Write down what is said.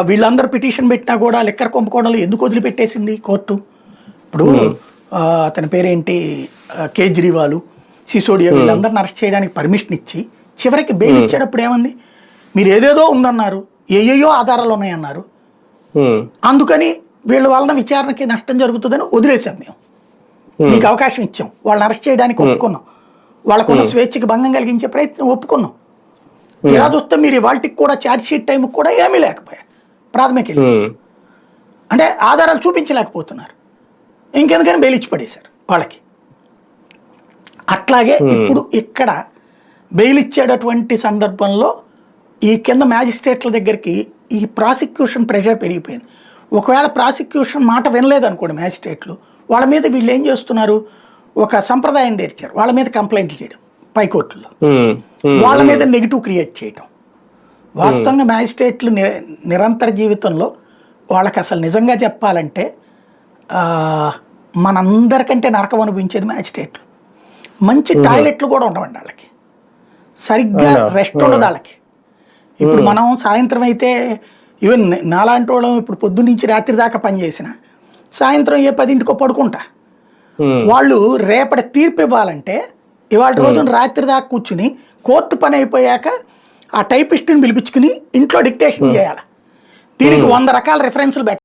వీళ్ళందరూ పిటిషన్ పెట్టినా కూడా లిక్కర్ కుంభకోణంలో ఎందుకు వదిలిపెట్టేసింది కోర్టు? ఇప్పుడు ఆ, అతని పేరేంటి? కేజ్రీవాల్ సిసోడియా వీళ్ళందరిని అరెస్ట్ చేయడానికి పర్మిషన్ ఇచ్చి చివరికి బెయిల్ ఇచ్చేటప్పుడు ఏమంది? మీరు ఏదేదో ఉందన్నారు ఏయేయో ఆధారాలు ఉన్నాయన్నారు. అందుకని వీళ్ళ వలన విచారణకి నష్టం జరుగుతుందని వదిలేసాం మేము. మీకు అవకాశం ఇచ్చాం. వాళ్ళని అరెస్ట్ చేయడానికి ఒప్పుకున్నాం. వాళ్ళకున్న స్వేచ్ఛకి భంగం కలిగించే ప్రయత్నం ఒప్పుకున్నాం. ఇలా చూస్తే మీరు వాటికి కూడా ఛార్జ్ షీట్ టైంకి కూడా ఏమీ లేకపోయా? ప్రాథమిక అంటే ఆధారాలు చూపించలేకపోతున్నారు. ఇంకెందుకని బెయిల్ ఇచ్చి పడేశారు వాళ్ళకి. అట్లాగే ఇప్పుడు ఇక్కడ బెయిల్ ఇచ్చేటటువంటి సందర్భంలో ఈ కింద మ్యాజిస్ట్రేట్ల దగ్గరికి ఈ ప్రాసిక్యూషన్ ప్రెషర్ పెరిగిపోయింది. ఒకవేళ ప్రాసిక్యూషన్ మాట వినలేదు అనుకోండి మ్యాజిస్ట్రేట్లు వాళ్ళ మీద వీళ్ళు ఏం చేస్తున్నారు? ఒక సంప్రదాయం తెరిచారు. వాళ్ళ మీద కంప్లైంట్లు చేయడం. పైకోర్టులో వాళ్ళ మీద నెగిటివ్ క్రియేట్ చేయటం. వాస్తవంగా మ్యాజిస్ట్రేట్లు నిరంతర జీవితంలో వాళ్ళకి అసలు నిజంగా చెప్పాలంటే మనందరికంటే నరకం అనుభవించేది మ్యాజిస్ట్రేట్లు. మంచి టాయిలెట్లు కూడా ఉండవండి వాళ్ళకి. సరిగ్గా? రెస్ట్ ఉండదు వాళ్ళకి. ఇప్పుడు మనం సాయంత్రం అయితే ఈవెన్ నాలాంటి వాళ్ళం ఇప్పుడు పొద్దు నుంచి రాత్రి దాకా పనిచేసిన సాయంత్రం ఏ పదింటికో పడుకుంటా. వాళ్ళు రేపటి తీర్పు ఇవ్వాలంటే ఇవాళ రోజున రాత్రి దాకా కూర్చుని కోర్టు పని అయిపోయాక ఆ టైపిస్ట్ని పిలిపించుకుని ఇంట్లో డిక్టేషన్ చేయాలి. దీనికి వంద రకాల రిఫరెన్స్లు పెట్టాలి.